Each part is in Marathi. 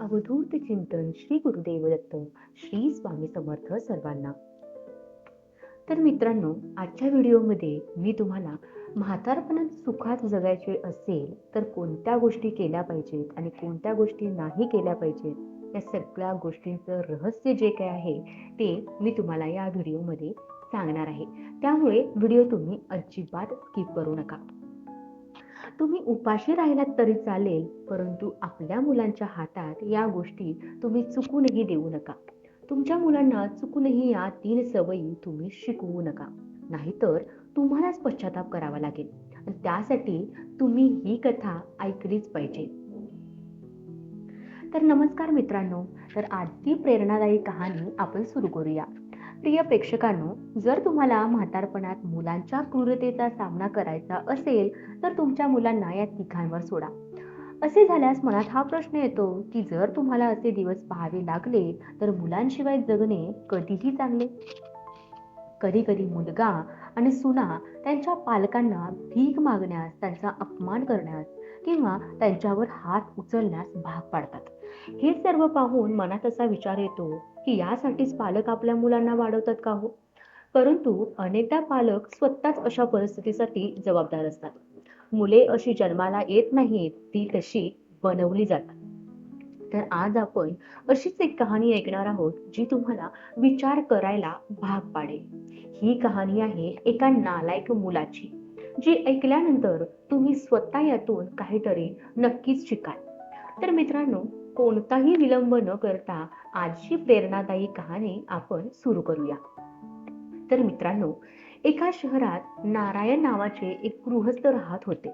अवधूत चिंतन श्री गुरुदेव दत्त श्री स्वामी समर्थ सर्वांना. तर मित्रांनो आजच्या व्हिडिओमध्ये मी तुम्हाला म्हातारपणात सुखात जगायचे असेल तर कोणत्या गोष्टी केल्या पाहिजेत आणि कोणत्या गोष्टी नाही केल्या पाहिजेत या सगळ्या गोष्टींचं रहस्य जे काय आहे ते मी तुम्हाला या व्हिडिओमध्ये सांगणार आहे. त्यामुळे व्हिडिओ तुम्ही अजिबात स्किप करू नका. तुम्ही उपाशी राहिलात तरी चालेल परंतु आपल्या मुलांच्या हातात या गोष्टी तुम्ही चुकूनही देऊ नका. तुमच्या मुलांना चुकूनही या तीन सवयी तुम्ही शिकवू नका. नाहीतर तुम्हालाच पश्चाताप करावा लागेल. आणि त्यासाठी तुम्ही ही कथा ऐकलीच पाहिजे. तर नमस्कार मित्रांनो तर आजची प्रेरणादायी कहाणी आपण सुरू करूया. प्रिय प्रेक्षकांनो जर तुम्हाला म्हातारपणात मुलांच्या क्रूरतेचा सामना करायचा असेल तर तुमच्या मुलांना या तिघांवर सोडा. असे झाल्यास मनात हा प्रश्न येतो की जर तुम्हाला असे दिवस पाहावे लागले तर मुलांशिवाय जगणे कधीही चांगले. कधी कधी मुलगा आणि सुना त्यांच्या पालकांना भीक मागण्यास त्यांचा अपमान करण्यास किंवा त्यांच्यावर हात उचलण्यास भाग पाडतात. हे सर्व पाहून मनात असा विचार येतो की यासाठीच पालक आपल्या मुलांना वाढवतात का हो? परंतु अनेकदा पालक स्वतःच अशा परिस्थितीसाठी जबाबदार असतात. मुले अशी जन्माला येत नाहीत ती तशी बनवली जातात. तर आज आपण अशीच एक कहाणी ऐकणार आहोत जी तुम्हाला विचार करायला भाग पाडेल. ही कहाणी आहे एका नालायक मुलाची जी ऐकल्यानंतर तुम्ही स्वतः यातून काहीतरी नक्कीच शिकाल. तर मित्रांनो कोणताही विलंब न करता आजची प्रेरणादायी कहाणी आपण सुरू करूया. तर मित्रांनो एका शहरात नारायण नावाचे एक गृहस्थ राहत होते.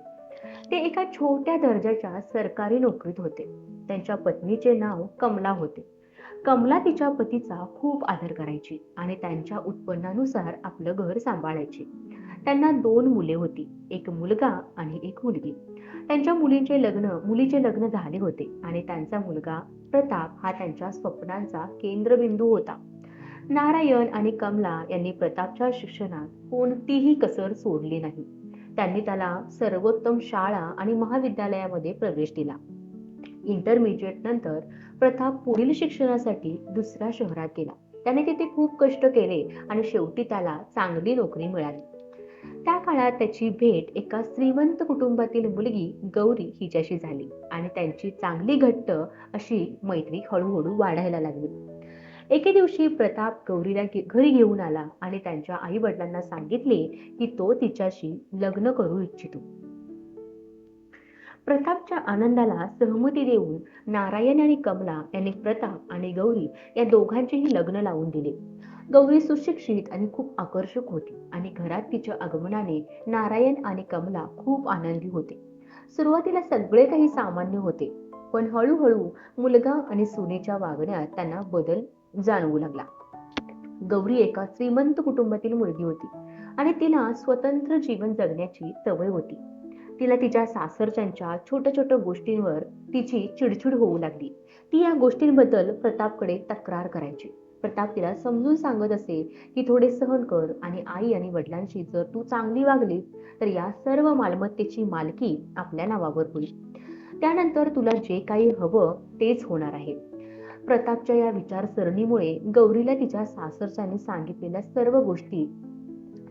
ते एका छोट्या दर्जाच्या सरकारी नोकरीत होते. त्यांच्या पत्नीचे नाव कमला होते. कमला तिच्या पतीचा खूप आदर करायची आणि त्यांच्या उत्पन्नानुसार आपलं घर सांभाळायची. त्यांना दोन मुले होती एक मुलगा आणि एक मुलगी. त्यांच्या मुलींचे लग्न मुलीचे लग्न झाले होते आणि त्यांचा मुलगा प्रताप हा त्यांच्या स्वप्नांचा केंद्रबिंदू होता. नारायण आणि कमला यांनी प्रतापच्या शिक्षणात कोणतीही कसर सोडली नाही. त्यांनी त्याला सर्वोत्तम शाळा आणि महाविद्यालयामध्ये प्रवेश दिला. इंटरमिजिएट नंतर प्रताप पुढील शिक्षणासाठी दुसऱ्या शहरात गेला. त्याने तिथे खूप कष्ट केले आणि शेवटी त्याला चांगली नोकरी मिळाली. त्या काळात त्याची भेट एका श्रीमंत कुटुंबातील मुलगी गौरी हिच्याशी झाली आणि त्यांची चांगली घट्ट अशी मैत्री हळूहळू वाढायला लागली. एके दिवशी प्रताप गौरीला घरी घेऊन आला आणि त्यांच्या आई वडिलांना सांगितले की तो तिच्याशी लग्न करू इच्छितो. प्रतापच्या आनंदाला सहमती देऊन नारायण आणि कमला यांनी प्रताप आणि गौरी या दोघांचेही लग्न लावून दिले. गौरी सुशिक्षित आणि खूप आकर्षक होती आणि घरात तिच्या आगमनाने नारायण आणि कमला खूप आनंदी होते. सुरुवातीला सगळे काही सामान्य होते पण हळूहळू मुलगा आणि सुनेच्या वागण्यात त्यांना बदल जाणवू लागला. गौरी एका श्रीमंत कुटुंबातील मुलगी होती आणि तिला स्वतंत्र जीवन जगण्याची सवय होती. तिला तिच्या सासरच्यांच्या छोट्या छोट्या गोष्टींवर तिची चिडचिड होऊ लागली. ती या गोष्टींबद्दल प्रतापकडे तक्रार करायची. प्रताप तिला समजून सांगत असे की थोडे सहन कर आणि आई आणि वडिलांशी जर तू चांगली वागलीस तर या सर्व मालमत्तेची मालकी आपल्या नावावर होईल. त्यानंतर तुला जे काही हवं तेच होणार आहे. प्रतापच्या या विचारसरणीमुळे गौरीला तिच्या सासरच्याने सांगितलेल्या सर्व गोष्टी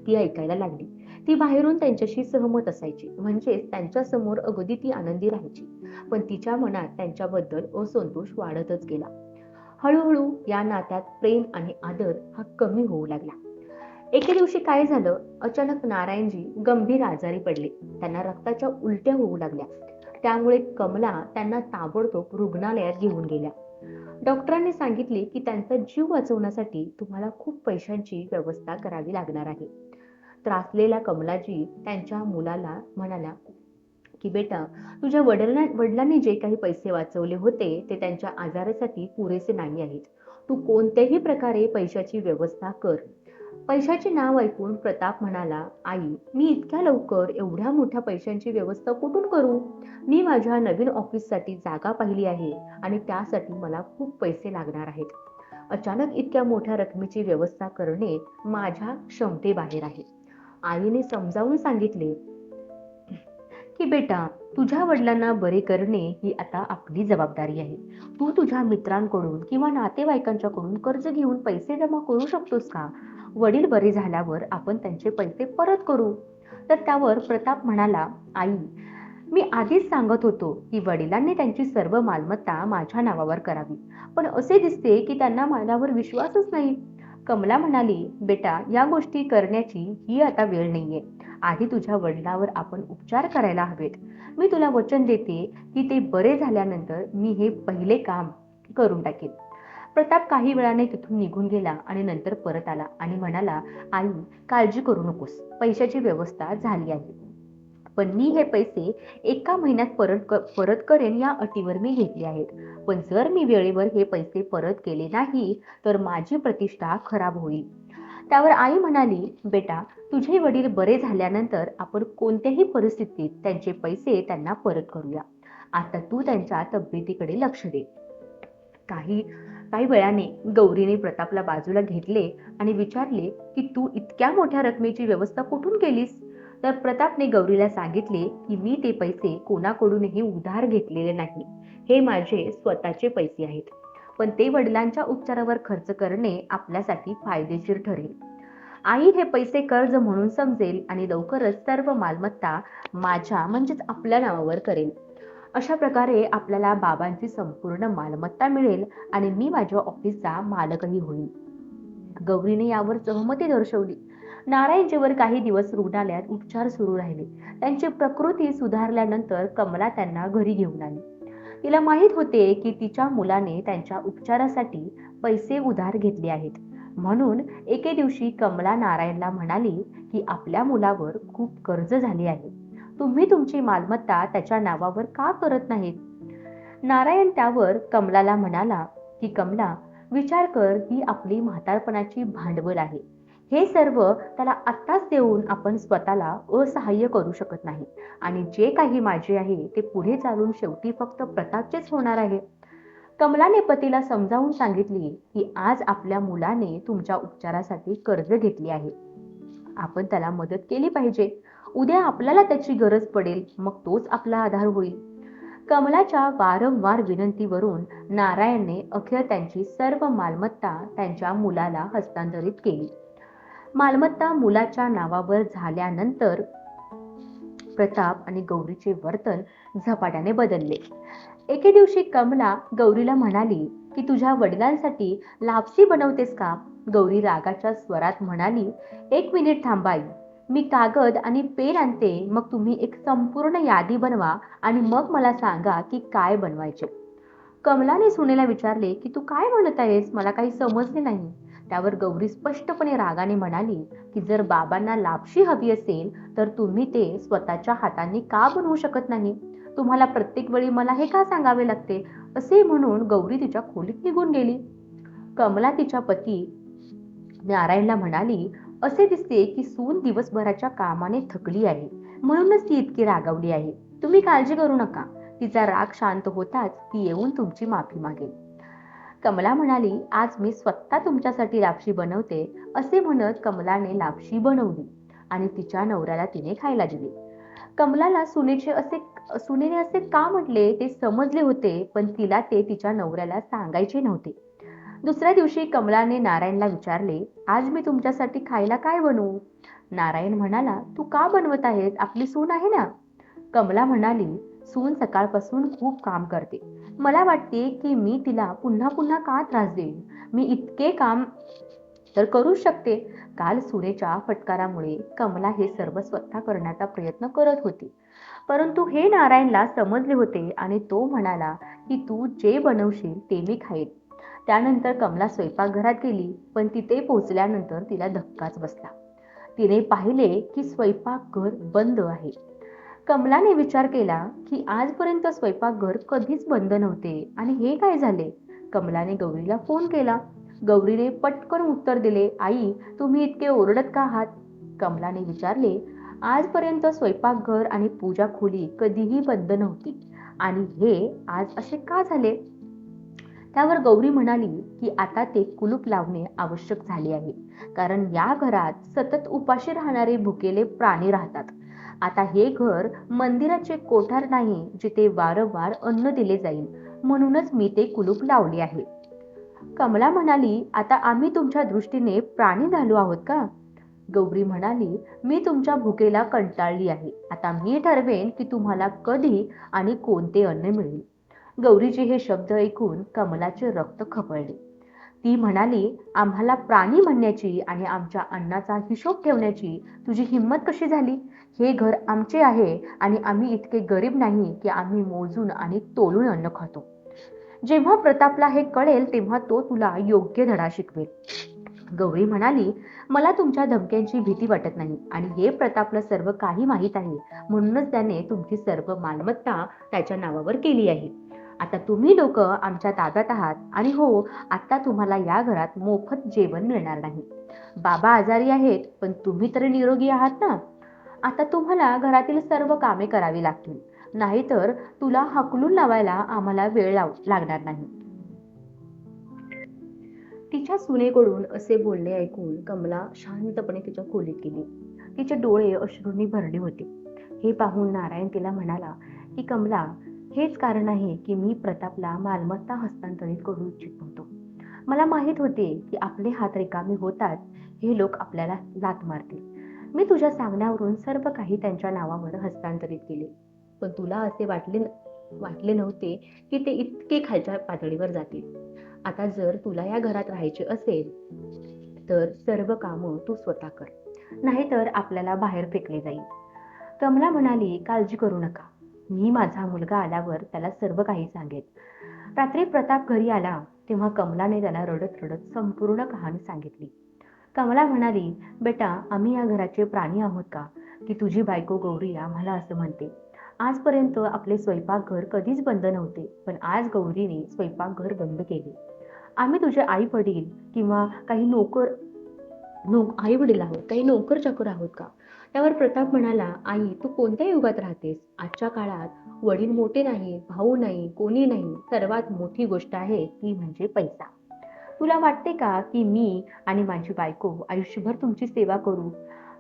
ती ऐकायला लागली. ती बाहेरून त्यांच्याशी सहमत असायची. म्हणजेच त्यांच्यासमोर अगदी ती आनंदी राहायची. पण तिच्या मनात त्यांच्याबद्दल असंतोष वाढतच गेला. हळूहळू या नात्यात प्रेम आणि आदर हा कमी होऊ लागला. एके दिवशी काय झालं? अचानक नारायणजी गंभीर आजारी पडले. त्यांना रक्ताच्या उलट्या होऊ लागल्या. त्यामुळे कमला त्यांना ताबडतोब रुग्णालयात घेऊन गेल्या. डॉक्टरांनी सांगितले की त्यांचा जीव वाचवण्यासाठी तुम्हाला खूप पैशांची व्यवस्था करावी लागणार आहे. त्रासलेल्या कमलाजी त्यांच्या मुलाला म्हणाल्या की बेटा तुझ्या वडिलां वडिलांनी जे काही पैसे वाचवले होते ते त्यांच्या आजारासाठी पुरेसे नाही आहेत. तू कोणत्याही प्रकारे पैशाची व्यवस्था कर. पैशाचे नाव ऐकून प्रताप म्हणाला आई मी इतक्या लवकर एवढ्या मोठ्या पैशांची व्यवस्था कुठून करू? मी माझ्या नवीन ऑफिससाठी जागा पाहिली आहे आणि त्यासाठी मला खूप पैसे लागणार आहेत. अचानक इतक्या मोठ्या रकमेची व्यवस्था करणे माझ्या क्षमतेबाहेर आहे. आईने समजावून सांगितले की बेटा तुझ्या वडिलांना बरे करणे ही आता आपली जबाबदारी आहे. तू तुझ्या मित्रांकडून किंवा नातेवाईकांच्याकडून कर्ज घेऊन पैसे जमा करू शकतोस का? वडील बरे झाल्यावर आपण त्यांचे पैसे परत करू. तर त्यावर प्रताप म्हणाला आई मी आधीच सांगत होतो की वडिलांनी त्यांची सर्व मालमत्ता माझ्या नावावर करावी. पण असे दिसते की त्यांना माझ्यावर विश्वासच नाही. कमला म्हणाली बेटा या गोष्टी करण्याची ही आता वेळ नाहीये. आधी तुझ्या वडिलावर आपण उपचार करायला हवेत. मी तुला वचन देते की ते बरे झाल्यानंतर मी हे पहिले काम करून टाकेन. प्रताप काही वेळाने तिथून निघून गेला आणि नंतर परत आला आणि म्हणाला आई काळजी करू नकोस. पैशाची व्यवस्था झाली आहे. पण मी हे पैसे एका महिन्यात परत क- परत करेन या अटीवर मी घेतले आहेत. पण जर मी वेळेवर हे पैसे परत केले नाही तर माझी प्रतिष्ठा खराब होईल. त्यावर आई म्हणाली बेटा तुझे वडील बरे झाल्यानंतर आपण कोणत्याही परिस्थितीत त्यांचे पैसे त्यांना परत करूया. आता तू त्यांच्या तब्येतीकडे लक्ष दे. काही काही वेळाने गौरीने प्रतापला बाजूला घेतले आणि विचारले की तू इतक्या मोठ्या रकमेची व्यवस्था कुठून केलीस? तर प्रतापने गौरीला सांगितले की मी ते पैसे कोणाकडूनही उधार घेतलेले नाही. हे माझे स्वतःचे पैसे आहेत. पण ते वडिलांच्या उपचारावर खर्च करणे आपल्यासाठी फायदेशीर ठरेल. आई हे पैसे कर्ज म्हणून समजेल आणि लवकरच सर्व मालमत्ता माझ्या म्हणजेच आपल्या नावावर करेल. अशा प्रकारे आपल्याला बाबांची संपूर्ण मालमत्ता मिळेल आणि मी माझ्या ऑफिसचा मालकही होईल गौरीने यावर सहमती दर्शवली. नारायणजीवर काही दिवस रुग्णालयात उपचार सुरू राहिले. त्यांची प्रकृती सुधारल्यानंतर कमला त्यांना घरी घेऊन आली. तिला माहीत होते की तिच्या मुलाने त्यांच्या उपचारासाठी पैसे उधार घेतले आहेत. म्हणून एके दिवशी कमला नारायणला म्हणाली की आपल्या मुलावर खूप कर्ज झाले आहे. तुम्ही तुमची मालमत्ता त्याच्या नावावर का करत नाहीत? नारायण त्यावर कमलाला म्हणाला की कमला विचार कर ही आपली म्हातारपणाची भांडवल आहे. हे सर्व त्याला आत्ताच देऊन आपण स्वतःला असहाय्य करू शकत नाही. आणि जे काही माझे आहे ते पुढे चालून शेवटी फक्त प्रतापचेच होणार आहे. कमलाने पतीला समजावून सांगितली की आज आपल्या मुलाने तुमच्या उपचारासाठी कर्ज घेतले आहे. आपण त्याला मदत केली पाहिजे. उद्या आपल्याला त्याची गरज पडेल मग तोच आपला आधार होईल. कमलाच्या वारंवार विनंतीवरून नारायणने अखेर त्यांची सर्व मालमत्ता त्यांच्या मुलाला हस्तांतरित केली. मालमत्ता मुलाच्या नावावर झाल्यानंतर प्रताप आणि गौरीचे वर्तन झपाट्याने बदलले. एके दिवशी कमला गौरीला म्हणाली की तुझ्या वडिलांसाठी लापसी बनवतेस का? गौरी रागाच्या स्वरात म्हणाली एक मिनिट थांबाई मी कागद आणि पेन आणते मग तुम्ही एक संपूर्ण यादी बनवा आणि मग मला सांगा की काय बनवायचे. कमलाने सुनेला विचारले की तू काय म्हणत आहेस? मला काही समजले नाही. त्यावर गौरी स्पष्टपणे रागाने म्हणाली की जर बाबांना लापशी हवी असेल तर तुम्ही ते स्वतःच्या हातांनी का बनवू शकत नाही? तुम्हाला प्रत्येक वेळी मला हे का सांगावे लागते? असे म्हणून गौरी तिच्या खोलीत निघून गेली. कमला तिच्या पती नारायणला म्हणाली असे दिसते की सून दिवसभराच्या कामाने थकली आहे. म्हणूनच ती इतकी रागावली आहे. तुम्ही काळजी करू नका. तिचा राग शांत होताच ती येऊन तुमची माफी मागेल. कमला म्हणाली आज मी स्वतः तुमच्यासाठी लापशी बनवते असे म्हणत कमलाने लापशी बनवली आणि तिच्या नवऱ्याला तिने खायला दिली. कमलाला सुनेचे असे सुनेने असे का म्हटले ते समजले होते पण तिला ते तिच्या नवऱ्याला सांगायचे नव्हते. दुसऱ्या दिवशी कमलाने नारायणला विचारले आज मी तुमच्यासाठी खायला काय बनवू? नारायण म्हणाला तू का बनवत आहेस? आपली सून आहे ना. कमला म्हणाली सून सकाळपासून खूप काम करते. मला वाटते की मी तिला पुन्हा पुन्हा का त्रास देईन? मी इतके काम तर करू शकते. काल सुनेच्या फटकारामुळे कमला हे सर्व स्वतः करण्याचा प्रयत्न करत होती. परंतु हे नारायणला समजले होते आणि तो म्हणाला की तू जे बनवशील ते मी खाईन. त्यानंतर कमला स्वयंपाकघरात गेली पण तिथे पोहोचल्यानंतर तिला धक्काच बसला. तिने पाहिले की स्वयंपाकघर बंद आहे. कमलाने विचार केला की आजपर्यंत स्वयंपाकघर कधीच बंद नव्हते. आणि हे काय झाले? कमलाने गौरीला फोन केला. गौरीने पटकन उत्तर दिले आई तुम्ही इतके ओरडत का आहात? कमलाने विचारले आजपर्यंत स्वयंपाकघर आणि पूजा खोली कधीही बंद नव्हती. आणि हे आज असे का झाले? त्यावर गौरी म्हणाली की आता ते कुलूप लावणे आवश्यक झाले आहे. कारण या घरात सतत उपाशी राहणारे भुकेले प्राणी राहतात. आता हे घर मंदिराचे कोठार नाही जिथे वारंवार अन्न दिले जाईल. म्हणूनच मी ते कुलूप लावले आहे. कमला म्हणाली आता आम्ही तुमच्या दृष्टीने प्राणी झालो आहोत का? गौरी म्हणाली मी तुमच्या भुकेला कंटाळली आहे. आता मी ठरवेन की तुम्हाला कधी आणि कोणते अन्न मिळेल. गौरीचे हे शब्द ऐकून कमलाचे रक्त खपळले. ती म्हणाली आम्हाला प्राणी म्हणण्याची आणि आमच्या अन्नाचा हिशोब ठेवण्याची तुझी हिंमत कशी झाली? हे घर आमचे आहे आणि आम्ही इतके गरीब नाही की आम्ही मोजून आणि तोलून अन्न खातो. जेव्हा प्रतापला हे कळेल तेव्हा तो तुला योग्य धडा शिकवेल. गौरी म्हणाली मला तुमच्या धमक्यांची भीती वाटत नाही आणि हे प्रतापला सर्व काही माहीत आहे. म्हणूनच त्याने तुमची सर्व मालमत्ता त्याच्या नावावर केली आहे. आता तुम्ही लोक आमच्या ताब्यात आहात आणि हो आता तुम्हाला या घरात मोफत जेवण मिळणार नाही. बाबा आजारी आहेत पण तुम्ही तर निरोगी आहात ना? आता तुम्हाला घरातील सर्व कामे करावी लागतील. नाहीतर तुला हकलून लावायला आम्हाला वेळ लाव लागणार नाही. तिच्या सुनेकडून असे बोलणे ऐकून कमला शांतपणे तिच्या खोलीत गेली. तिचे डोळे अश्रूंनी भरले होते. हे पाहून नारायण तिला म्हणाला की कमला हेच कारण आहे की मी प्रतापला मालमत्ता हस्तांतरित करू इच्छित होतो मला माहीत होते की आपले हात रिकामे होतात हे लोक आपल्याला लात मारतील. मी तुझ्या सांगण्यावरून सर्व काही त्यांच्या नावावर हस्तांतरित केले. पण तुला असे वाटले वाटले नव्हते की ते इतके खालच्या पातळीवर जातील. आता जर तुला या घरात राहायचे असेल तर सर्व कामं तू स्वतः कर. नाहीतर आपल्याला बाहेर फेकले जाईल. कमला म्हणाली काळजी करू नका. मी माझा मुलगा आल्यावर त्याला सर्व काही सांगेन. रात्री प्रताप घरी आला तेव्हा कमलाने त्याला रडत रडत संपूर्ण कहाणी सांगितली. कमला म्हणाली बेटा आम्ही या घराचे प्राणी आहोत का? की तुझी बायको गौरी आम्हाला असं म्हणते. आजपर्यंत आपले स्वयंपाकघर कधीच बंद नव्हते पण आज गौरीने स्वयंपाकघर बंद केले. आम्ही तुझे आई वडील किंवा काही नोकर नो आई वडील आहोत काही नोकर चाकर आहोत का? त्यावर प्रताप म्हणाला आई तू कोणत्या युगात राहतेस? आजच्या काळात वडील मोठे नाही भाऊ नाही कोणी नाही सर्वात मोठी गोष्ट आहे ती म्हणजे पैसा. तुला वाटते का की मी आणि माझी बायको आयुष्यभर तुमची सेवा करू?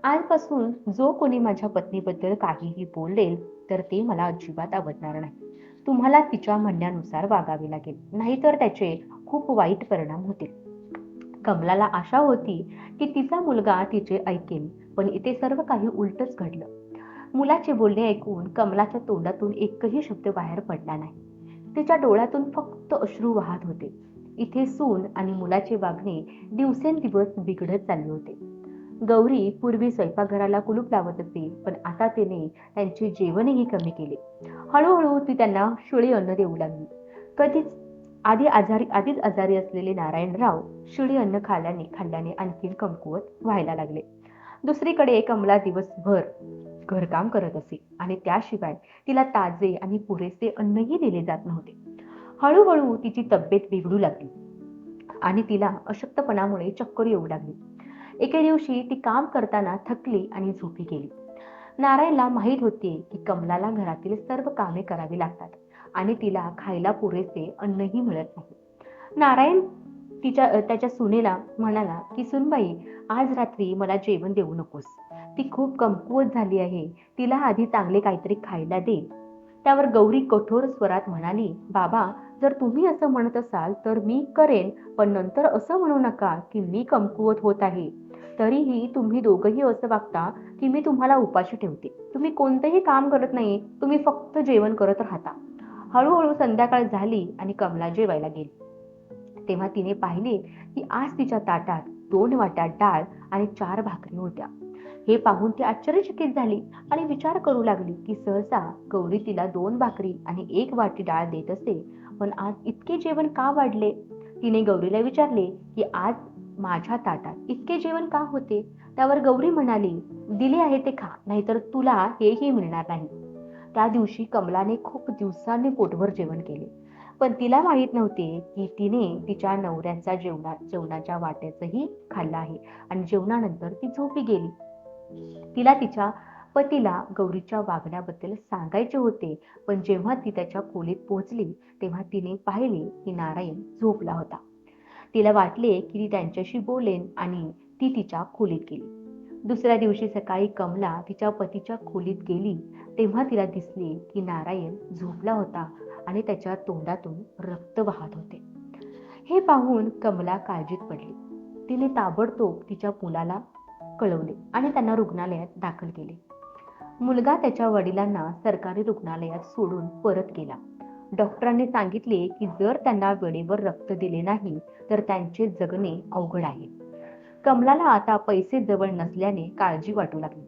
आजपासून जो कोणी माझ्या पत्नीबद्दल काहीही बोलेल तर ते मला अजिबात आवडणार नाही. तुम्हाला तिच्या म्हणण्यानुसार वागावे लागेल. नाहीतर त्याचे खूप वाईट परिणाम होतील. कमलाला आशा होती की तिचा मुलगा तिचे ऐकेल. पण इथे सर्व काही उलटच घडलं. मुलाचे बोलणे ऐकून कमलाच्या तोंडातून एकही शब्द बाहेर पडला नाही. तिच्या डोळ्यातून फक्त अश्रू वाहत होते. इथे सून आणि मुलाचे वागणे दिवसेंदिवस बिघडत चालले होते. गौरी पूर्वी स्वयंपाकघराला कुलूप लावत असे पण आता तिने त्यांचे जेवणही कमी केले. हळूहळू ती त्यांना शिळी अन्न देऊ लागली. कधीच आधी आजारी आधीच आजारी असलेले नारायणराव शिळी अन्न खाल्ल्याने खाल्ल्याने आणखीन कमकुवत व्हायला लागले. दुसरीकडे कमला दिवसभर घरकाम करत असे आणि त्याशिवाय तिला ताजे आणि पुरेसे अन्नही दिले जात नव्हते. हळूहळू तिची तब्येत बिघडू लागली आणि तिला अशक्तपणामुळे चक्कर येऊ लागली. एके दिवशी ती काम करताना थकली आणि झोपी गेली. नारायणला माहीत होते की कमलाला घरातील सर्व कामे करावी लागतात आणि तिला खायला पुरेसे अन्नही मिळत नाही. नारायण तिच्या त्याच्या सुनेला म्हणाला की सुनबाई आज रात्री मला जेवण देऊ नकोस. ती खूप कमकुवत झाली आहे. तिला आधी चांगले काहीतरी खायला दे. त्यावर गौरी कठोर स्वरात म्हणाली बाबा जर तुम्ही असं म्हणत असाल तर मी करेन पण नंतर असं म्हणू नका की मी कमकुवत होत आहे. तरीही तुम्ही दोघंही असं वागता की मी तुम्हाला उपाशी ठेवते. तुम्ही कोणतंही काम करत नाही. तुम्ही फक्त जेवण करत राहता. हळूहळू संध्याकाळ झाली आणि कमला जेवायला गेली. तेव्हा तिने पाहिले की आज तिच्या ताटात दोन वाट्या डाळ आणि चार भाकरी होत्या. हे पाहून ती आश्चर्यचकित झाली आणि विचार करू लागली की सहसा गौरी तिला दोन भाकरी आणि एक वाटी डाळ देत असते पण आज इतके जेवण का वाढले? तिने गौरीला विचारले की आज माझ्या ताटात इतके जेवण का होते? त्यावर गौरी म्हणाली दिले आहे ते खा नाहीतर तुला हेही मिळणार नाही. त्या दिवशी कमलाने खूप दिवसांनी पोटभर जेवण केले. पण तिला माहीत नव्हते की तिने तिच्या नवऱ्याचा जेवणा जेवणाच्या वाट्याचंही खाल्लं आहे आणि जेवणानंतर ती झोपी गेली. तिला तिच्या पतीला गौरीच्या वागण्याबद्दल सांगायचे होते पण जेव्हा ती त्याच्या खोलीत पोहोचली तेव्हा तिने पाहिले की नारायण झोपला होता. तिला वाटले की ती त्यांच्याशी बोलेन आणि ती तिच्या खोलीत गेली. दुसऱ्या दिवशी सकाळी कमला तिच्या पतीच्या खोलीत गेली तेव्हा तिला दिसले की नारायण झोपला होता आणि त्याच्या तोंडातून रक्त वाहत होते. हे पाहून कमला काळजीत पडली. तिने ताबडतोब तिच्या मुलाला कळवले आणि त्यांना रुग्णालयात दाखल केले. मुलगा त्याच्या वडिलांना सरकारी रुग्णालयात सोडून परत गेला. डॉक्टरांनी सांगितले की जर त्यांना वेळेवर रक्त दिले नाही तर त्यांचे जगणे अवघड आहे. कमलाला आता पैसे जवळ नसल्याने काळजी वाटू लागली.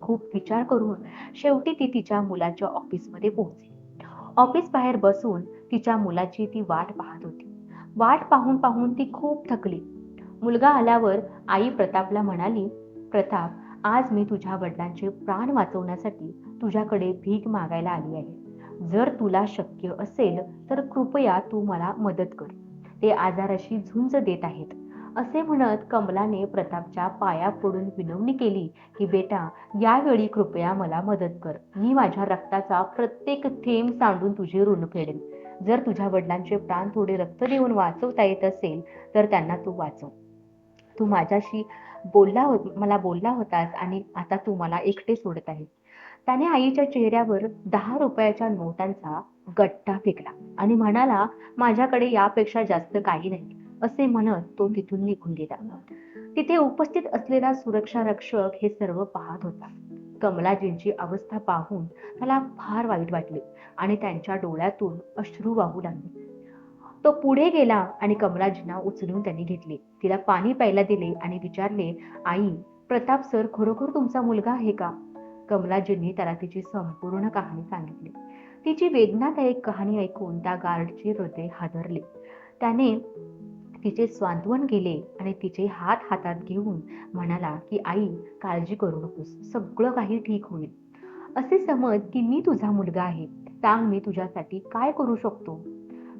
खूप विचार करून शेवटी ती तिच्या मुलाच्या ऑफिसमध्ये पोहोचली. ऑफिस बाहेर बसून तिच्या मुलाची ती वाट पाहत होती. वाट पाहून पाहून ती खूप थकली. मुलगा आल्यावर आई प्रतापला म्हणाली प्रताप आज मी तुझ्या वडिलांचे प्राण वाचवण्यासाठी तुझ्याकडे भीक मागायला आली आहे. जर तुला शक्य असेल तर कृपया तू मला मदत कर. ते आजाराशी झुंज देत आहेत. असे म्हणत कमलाने प्रतापच्या पाया पडून विनवणी केली की बेटा यावेळी कृपया मला मदत कर. मी माझ्या रक्ताचा प्रत्येक थेंब सांडून तुझे ऋण फेडेन. जर तुझ्या वडिलांचे प्राण थोडे रक्त देऊन वाचवता येत असेल तर त्यांना तू वाचव. तू माझ्याशी बोलला हो मला बोलला होतास आणि आता तू मला एकटे सोडत आहे. त्याने आईच्या चेहऱ्यावर दहा रुपयाच्या नोटांचा गट्टा फेकला आणि म्हणाला माझ्याकडे यापेक्षा जास्त काही नाही. असे म्हणत तो तिथून निघून गेला. तिथे उपस्थित असलेला सुरक्षा रक्षक हे सर्व पाहत होता. कमलाजींची अवस्था पाहून त्याला फार वाईट वाटले आणि त्यांच्या डोळ्यातून अश्रू वाहू लागले. तो पुढे गेला आणि कमलाजींना उचलून त्यांनी घेतले. तिला पाणी प्यायला दिले आणि विचारले आई प्रताप सर खरोखर तुमचा मुलगा आहे का? कमलाजींनी त्याला तिची संपूर्ण कहाणी सांगितली. तिची वेदनादायक कहाणी ऐकून त्या गार्डचे हृदय हादरले. त्याने तिचे स्वांतवन केले आणि तिचे हात हातात घेऊन म्हणाला की आई काळजी करू नकोस सगळं काही ठीक होईल. असे समज की मी तुझा मुलगा आहे सांग मी तुझ्यासाठी काय करू शकतो?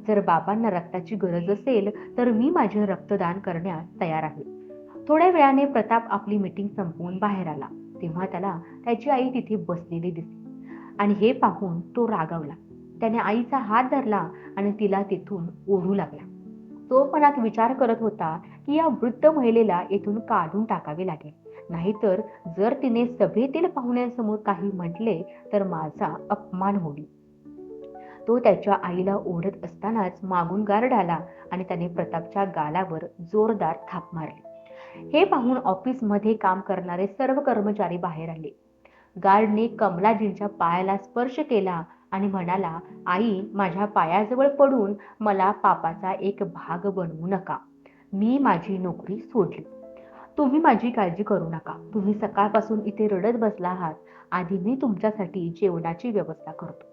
जर बाबांना रक्ताची गरज असेल तर मी माझे रक्तदान करण्यास तयार आहे. थोड्या वेळाने प्रताप आपली मीटिंग संपवून बाहेर आला. तेव्हा त्याला त्याची आई तिथे बसलेली दिसली. आणि हे पाहून तो रागावला. त्याने आईचा हात धरला आणि तिला तिथून ओढू लागला. तो मनात विचार करत होता की या वृद्ध महिलेला येथून काढून टाकावे लागेल. नाहीतर जर तिने सभेतील पाहुण्यांसमोर काही म्हटले तर माझा अपमान होईल. तो त्याच्या आईला ओढत असतानाच मागून गार्ड आला आणि त्याने प्रतापच्या गालावर जोरदार थाप मारली. हे पाहून ऑफिसमध्ये काम करणारे सर्व कर्मचारी बाहेर आले. गार्डने कमलाजींच्या पायाला स्पर्श केला आणि म्हणाला आई माझ्या पायाजवळ पडून मला पापाचा एक भाग बनवू नका. मी माझी नोकरी सोडली. तुम्ही माझी काळजी करू नका. तुम्ही सकाळपासून इथे रडत बसला आहात. आधी मी तुमच्यासाठी जेवणाची व्यवस्था करतो.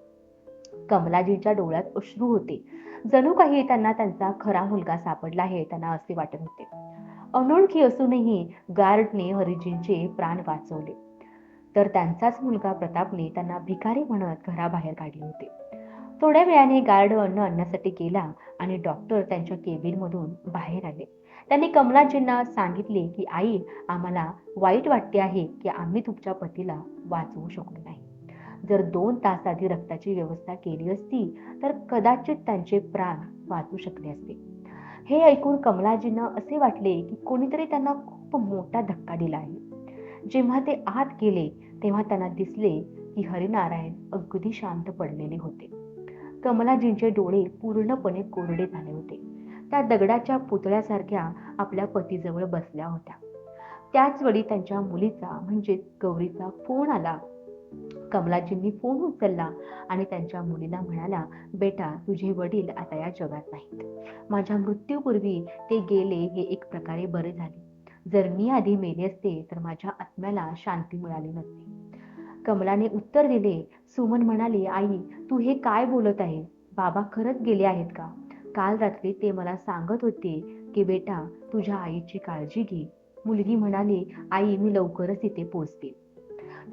कमलाजींच्या डोळ्यात अश्रू होते. जणू काही त्यांना त्यांचा खरा मुलगा सापडला आहे त्यांना असे वाटत होते. अनोळखी असूनही गार्डने हरिजींचे प्राण वाचवले. तर त्यांचाच मुलगा प्रतापने त्यांना भिकारी म्हणत घराबाहेर काढले होते. थोड्या वेळाने गार्ड अन्न आणण्यासाठी गेला आणि डॉक्टर त्यांच्या केबिनमधून बाहेर आले. त्यांनी कमलाजींना सांगितले की आई आम्हाला वाईट वाटते आहे की आम्ही तुमच्या पतीला वाचवू शकलो नाही. जर दोन तास आधी रक्ताची व्यवस्था केली असती तर कदाचित त्यांचे प्राण वाचू शकले असते. हे ऐकून कमलाजींना असे वाटले की कोणीतरी त्यांना खूप मोठा धक्का दिला आहे. जेव्हा ते आत गेले तेव्हा त्यांना दिसले की हरिनारायण अगदी शांत पडलेले होते. कमलाजींचे डोळे पूर्णपणे कोरडे झाले होते. त्या दगडाच्या पुतळ्यासारख्या आपल्या पतीजवळ बसल्या होत्या. त्याच वेळी त्यांच्या मुलीचा म्हणजे गौरीचा फोन आला. कमलाजींनी फोन उचलला आणि त्यांच्या मुलीला म्हणाला बेटा तुझे वडील आता या जगात नाहीत. माझ्या मृत्यूपूर्वी ते गेले हे एक प्रकारे बरे झाले. जर मी आधी मेले असते तर माझ्या आत्म्याला शांती मिळाली नसती. कमलाने उत्तर दिले सुमन म्हणाली आई तू हे काय बोलत आहे? बाबा खरंच गेले आहेत का? काल रात्री ते मला सांगत होते की बेटा तुझ्या आईची काळजी घे. मुलगी म्हणाली आई मी लवकरच इथे पोचते.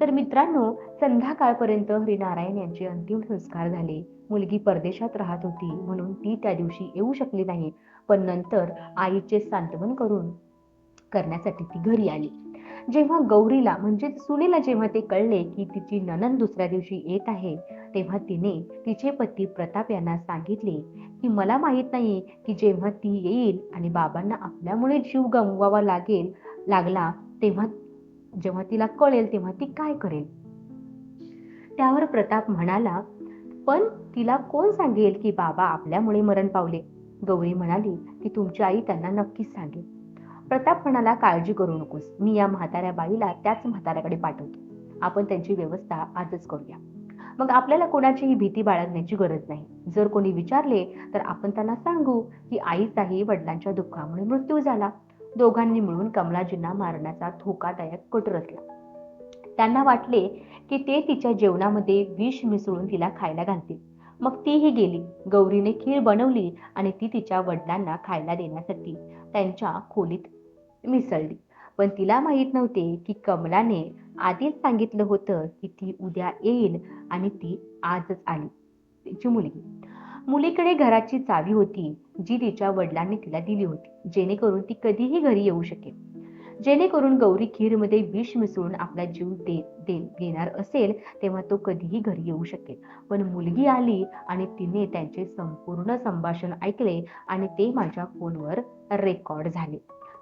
तर मित्रांनो संध्याकाळपर्यंत हरिनारायण यांचे अंतिम संस्कार झाले. मुलगी परदेशात राहत होती म्हणून ती त्या दिवशी येऊ शकली नाही पण नंतर आईचे सांत्वन करून करण्यासाठी ती घरी आली. जेव्हा गौरीला म्हणजे सुनेला जेव्हा ते कळले की तिची ननन दुसऱ्या दिवशी येत आहे तेव्हा तिने तिचे पती प्रताप यांना सांगितले की मला माहीत नाही की जेव्हा ती येईल आणि बाबांना आपल्यामुळे जीव गमवावा लागेल लागला तेव्हा जेव्हा तिला कळेल तेव्हा ती काय करेल? त्यावर प्रताप म्हणाला पण तिला कोण सांगेल की बाबा आपल्यामुळे मरण पावले? गौरी म्हणाली की तुमची आई त्यांना नक्कीच सांगेल. प्रताप म्हणाला काळजी करू नकोस. मी या म्हाताऱ्या बाईला त्याच म्हाताऱ्याकडे पाठवतो. आपण त्यांची व्यवस्था आजच करूया. मग आपल्याला कोणाचीही भीती बाळगण्याची गरज नाही. जर कोणी विचारले तर आपण त्यांना सांगू की आईचाही वडिलांच्या दुःखामुळे मृत्यू झाला. दोघांनी मिळून कमलाजींना मारण्याचा धोकादायक कट रचला. त्यांना वाटले की ते तिच्या जेवणामध्ये विष मिसळून तिला खायला घालतील. मग तीही गेली. गौरीने खीर बनवली आणि ती तिच्या वडिलांना खायला देण्यासाठी त्यांच्या खोलीत मिसळली. पण तिला माहीत नव्हते की कमलाने आधीच सांगितलं होतं की ती उद्या येईल आणि ती आजच आली. तिची मुलगी. मुलीकडे घराची चावी होती जी तिच्या वडिलांनी तिला दिली होती. जेणेकरून ती कधीही घरी येऊ शकेल. जेणेकरून गौरी खीरमध्ये विष मिसळून आपला जीव दे दे घेणार असेल तेव्हा तो कधीही घरी येऊ शकेल. पण मुलगी आली आणि तिने त्यांचे संपूर्ण संभाषण ऐकले आणि ते माझ्या फोनवर रेकॉर्ड झाले.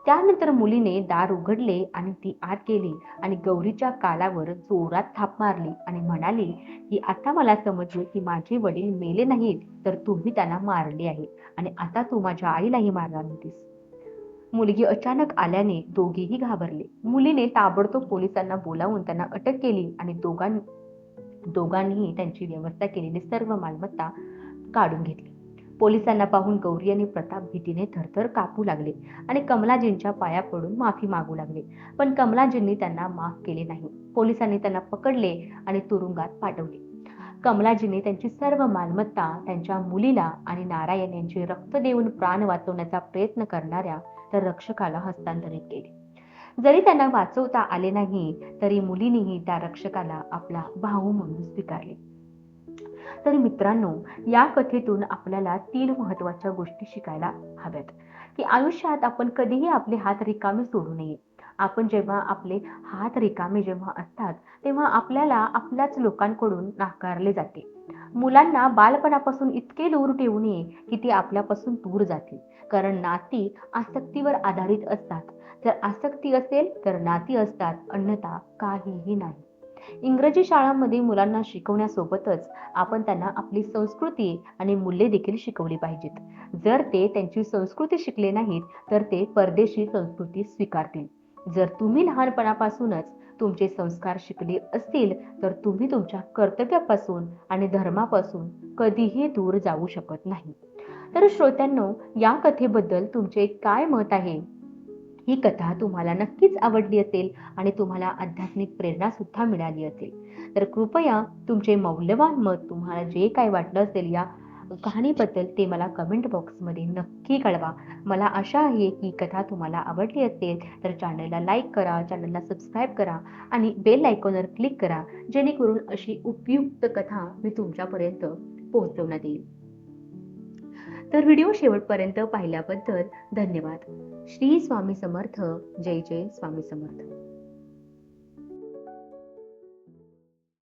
त्यानंतर मुलीने दार उघडले आणि ती आत गेली आणि गौरीच्या कालावर जोरात थाप मारली आणि म्हणाली की आता मला समजले की माझे वडील मेले नाहीत तर तुम्ही त्यांना मारले आहे आणि आता तू माझ्या आईलाही मारणार होतीस. मुलगी अचानक आल्याने दोघेही घाबरले. मुलीने ताबडतोब पोलिसांना बोलावून त्यांना अटक केली आणि दोघां दोघांनीही त्यांची व्यवस्था केलेली सर्व मालमत्ता काढून घेतली. पोलिसांना पाहून गौरी आणि प्रताप भीतीने थरथर कापू लागले आणि कमलाजींच्या पाया पडून माफी मागू लागले. पण कमलाजींनी त्यांना माफ केले नाही. पोलिसांनी त्यांना पकडले आणि तुरुंगात पाठवले. कमलाजीने त्यांची सर्व मालमत्ता त्यांच्या मुलीला आणि नारायण यांचे रक्त देऊन प्राण वाचवण्याचा प्रयत्न करणाऱ्या तर रक्षकाला हस्तांतरित केले. जरी त्यांना वाचवता आले नाही तरी मुलीनेही त्या रक्षकाला आपला भाऊ म्हणून स्वीकारले. तर मित्रांनो या कथेतून आपल्याला तीन महत्त्वाच्या गोष्टी शिकायला हव्यात. की आयुष्यात आपण कधीही आपले हात रिकामे सोडू नये. आपण जेव्हा आपले हात रिकामे जेव्हा असतात तेव्हा आपल्याला आपल्याच लोकांकडून नाकारले जाते. मुलांना बालपणापासून इतके दूर ठेवू नये की ती आपल्यापासून दूर जातील. कारण नाती आसक्तीवर आधारित असतात. जर आसक्ती असेल तर नाती असतात. अन्यथा काहीही नाही. इंग्रजी शाळांमध्ये मुलांना शिकवण्यासोबतच आपण त्यांना आपली संस्कृती आणि मूल्ये देखील शिकवली पाहिजेत. जर ते त्यांची संस्कृती शिकले नाहीत तर ते परदेशी संस्कृती स्वीकारतील. जर तुम्ही लहानपणापासूनच तुमचे संस्कार शिकले असतील तर तुम्ही तुमच्या कर्तव्यापासून आणि धर्मापासून कधीही दूर जाऊ शकत नाही. तर श्रोत्यांनो या कथेबद्दल तुमचे काय मत आहे? ही कथा तुम्हाला नक्कीच आवडली असेल आणि तुम्हाला आध्यात्मिक प्रेरणा सुद्धा मिळाली असेल. तर कृपया तुमचे मौल्यवान मत तुम्हाला जे काय वाटलं असेल या कहाणीबद्दल ते मला कमेंट बॉक्समध्ये नक्की कळवा. मला आशा आहे की कथा तुम्हाला आवडली असेल तर चॅनलला लाईक करा चॅनलला सबस्क्राईब करा आणि बेल आयकॉनवर क्लिक करा जेणेकरून अशी उपयुक्त कथा मी तुमच्यापर्यंत पोहोचवण्यात येईल तर व्हिडिओ शेवटपर्यंत पाहिल्याबद्दल धन्यवाद. श्री स्वामी समर्थ. जय जय स्वामी समर्थ.